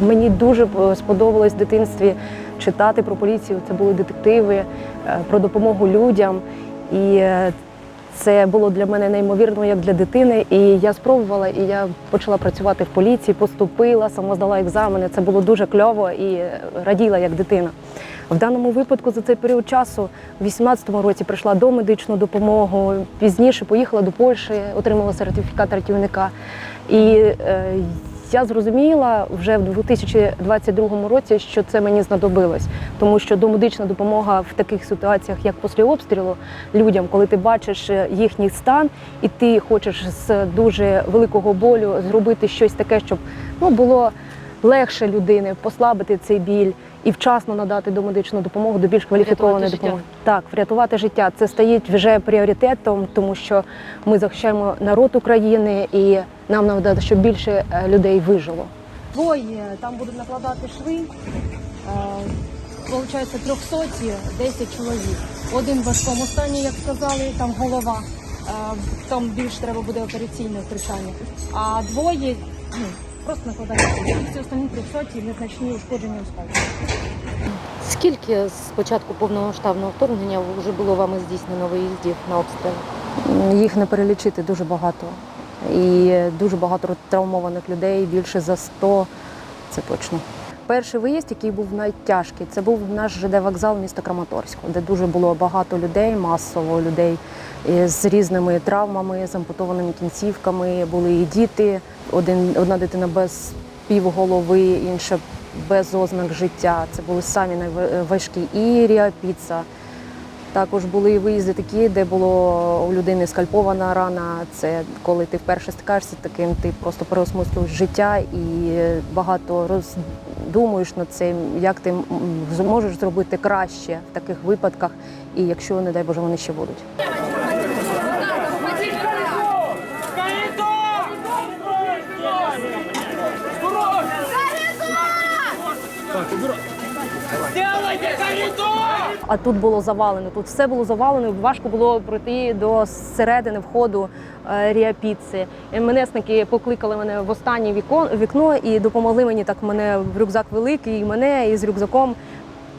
Мені дуже е, сподобалось в дитинстві читати про поліцію. Це були детективи е, про допомогу людям. І е, це було для мене неймовірно як для дитини. І я спробувала, і я почала працювати в поліції, поступила, сама здала екзамени. Це було дуже кльово і раділа як дитина. В даному випадку за цей період часу, в 18-му році, прийшла до медичну допомогу. Пізніше поїхала до Польщі, отримала сертифікат рятівника. І е, я зрозуміла вже в 2022 році, що це мені знадобилось, тому що домедична допомога в таких ситуаціях, як після обстрілу, людям, коли ти бачиш е, їхній стан, і ти хочеш з дуже великого болю зробити щось таке, щоб ну було легше людини послабити цей біль і вчасно надати домедичну допомогу до більш кваліфікованої Врятувати допомоги. Так, врятувати життя це стає вже пріоритетом, тому що ми захищаємо народ України і нам треба, щоб більше е, людей вижило. Двоє там будуть накладати шви. е, Получається трьохсоті, 10 чоловік. Один в важкому стані, як сказали, там голова. е, Там більш треба буде операційне втручання. А двоє ну, просто накладається. Всі останні трьохсоті незначні ушкодження осколків. Скільки з початку повномасштабного вторгнення вже було вами здійснено виїздів на обстріли? Їх не перелічити дуже багато. І дуже багато травмованих людей, більше за 100, це точно. Перший виїзд, який був найтяжкий, це був наш ЖД вокзал міста Краматорську, де дуже було багато людей, масово людей е, з різними травмами, з ампутованими кінцівками. Були і діти. Один, одна дитина без півголови, інша без ознак життя. Це були самі найважкі. І Ріапіца. Також були виїзди такі, де було у людини скальпована рана. Це коли ти вперше стикаєшся з таким, ти просто переосмислюєш життя і багато роздумуєш над цим, як ти зможеш зробити краще в таких випадках, і якщо, не дай Боже, вони ще будуть. А тут було завалено. Тут все було завалено. Важко було пройти до середини входу е, Ріапіци. МНСники покликали мене в останнє вікно і допомогли мені так. Мене в рюкзак великий, і мене із рюкзаком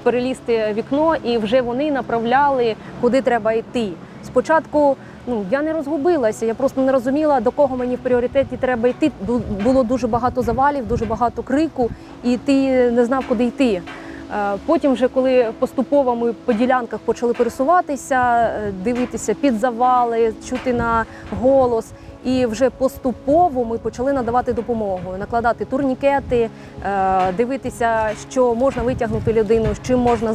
перелізти вікно, і вже вони направляли, куди треба йти. Спочатку ну я не розгубилася, я просто не розуміла, до кого мені в пріоритеті треба йти. Бу- Було дуже багато завалів, дуже багато крику, і ти не знав, куди йти. Е, Потім, вже коли поступово ми по ділянках почали пересуватися, е, дивитися під завали, чути на голос. І вже поступово ми почали надавати допомогу, накладати турнікети, е, дивитися, що можна витягнути людину, чим можна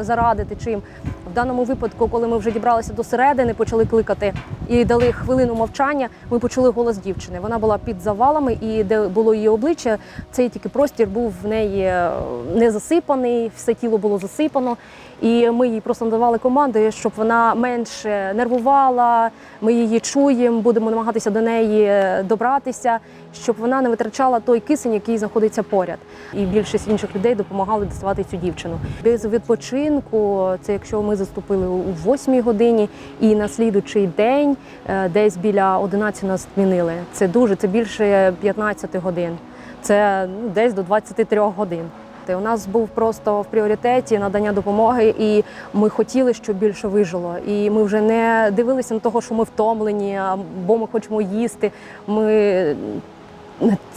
зарадити. Чим в даному випадку, коли ми вже дібралися до середини, почали кликати і дали хвилину мовчання. Ми почули голос дівчини. Вона була під завалами, і де було її обличчя, цей тільки простір був в неї е, не засипаний, все тіло було засипано. І ми їй просто надавали команди, щоб вона менше нервувала. Ми її чуємо, будемо намагатися до неї е, добратися, щоб вона не витрачала той кисень, який знаходиться поряд. І більшість інших людей допомагали доставати цю дівчину. Без відпочинку, це якщо ми заступили у 8 годині, і на слідучий день е, десь біля 11 нас змінили. Це дуже, це більше 15 годин. Це ну, десь до 23 годин. У нас був просто в пріоритеті надання допомоги, і ми хотіли, щоб більше вижило. І ми вже не дивилися на того, що ми втомлені, або ми хочемо їсти. Ми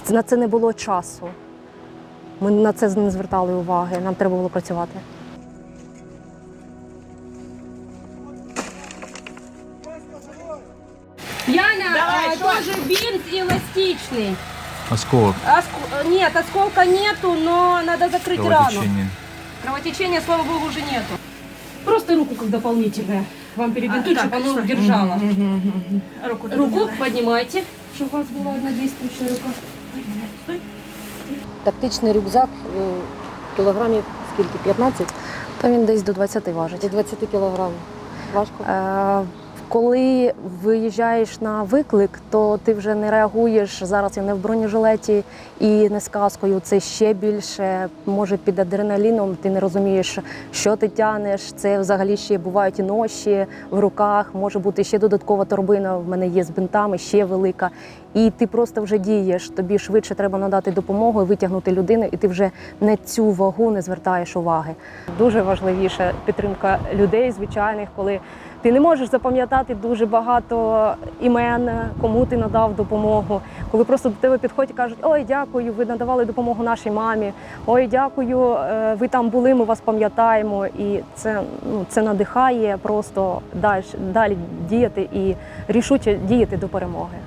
на це не було часу. Ми на це не звертали уваги. Нам треба було працювати. Яна, а, тоже бинт эластичный. Осколок. Оск- Нет, осколка нету, но надо закрыть рану. Кровотечение. Кровотечения, слава богу, уже нету. Просто руку как дополнительное. Вам перебинтуют, чтобы оно держало. Руку, руку поднимайте, чтобы у вас была одна действующая рука. Тактичний рюкзак е, кілограмів скільки? 15 Та він десь до 20 важить. до 20 кілограмів. Важко. Е, Коли виїжджаєш на виклик, то ти вже не реагуєш зараз і не в бронежилеті і не з каскою. Це ще більше може під адреналіном. Ти не розумієш, що ти тянеш. Це взагалі ще бувають і ноші в руках. Може бути ще додаткова торбина. В мене є з бинтами, ще велика. і ти просто вже дієш. Тобі швидше треба надати допомогу витягнути людину, і ти вже на цю вагу не звертаєш уваги. Дуже важливіше підтримка людей, звичайних, коли ти не можеш запам'ятати дуже багато імен, кому ти надав допомогу. Коли просто до тебе підходять і кажуть, ой, дякую, ви надавали допомогу нашій мамі. Ой, дякую, е, ви там були, ми вас пам'ятаємо. І це, ну, це надихає просто далі, далі діяти і рішуче діяти до перемоги.